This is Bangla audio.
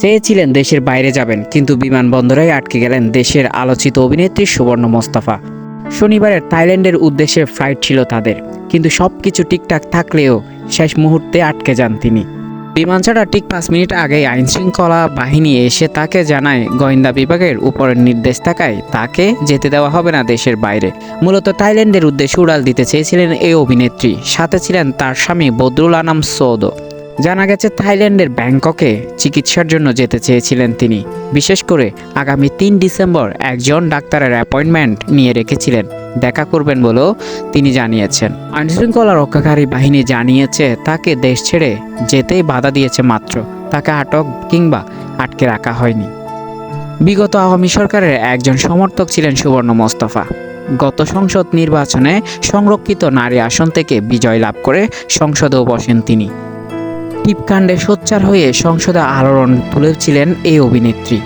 চেয়েছিলেন দেশের বাইরে যাবেন, কিন্তু বিমানবন্দরে আটকে গেলেন দেশের আলোচিত অভিনেত্রী সুবর্ণ মোস্তফা। শনিবারের থাইল্যান্ডের উদ্দেশ্যে ফ্লাইট ছিল তাদের, কিন্তু সব কিছু ঠিকঠাক থাকলেও শেষ মুহূর্তে আটকে যান তিনি। বিমান ছাড়া ঠিক পাঁচ মিনিট আগেই আইনশৃঙ্খলা বাহিনী এসে তাকে জানায়, গোয়েন্দা বিভাগের উপরের নির্দেশ থাকায় তাকে যেতে দেওয়া হবে না দেশের বাইরে। মূলত থাইল্যান্ডের উদ্দেশ্যে উড়াল দিতে চেয়েছিলেন এই অভিনেত্রী। সাথে ছিলেন তার স্বামী বদরুল আনাম সৌদ। জানা গেছে থাইল্যান্ডের ব্যাংককে চিকিৎসার জন্য যেতে চেয়েছিলেন তিনি। বিশেষ করে আগামী তিন ডিসেম্বর একজন ডাক্তারের অ্যাপয়েন্টমেন্ট নিয়ে রেখেছিলেন। দেখা করবেন বলেও তিনি জানিয়েছেন। আইনশৃঙ্খলা রক্ষাকারী বাহিনী জানিয়েছে, তাকে দেশ ছেড়ে যেতেই বাধা দিয়েছে মাত্র। তাকে আটক কিংবা আটকে রাখা হয়নি। বিগত আওয়ামী সরকারের একজন সমর্থক ছিলেন সুবর্ণ মোস্তফা। গত সংসদ নির্বাচনে সংরক্ষিত নারী আসন থেকে বিজয় লাভ করে সংসদেও বসেন তিনি। টিপকাণ্ডে সোচ্চার হয়ে সংসদে আলোড়ন তুলেছিলেন এই অভিনেত্রী।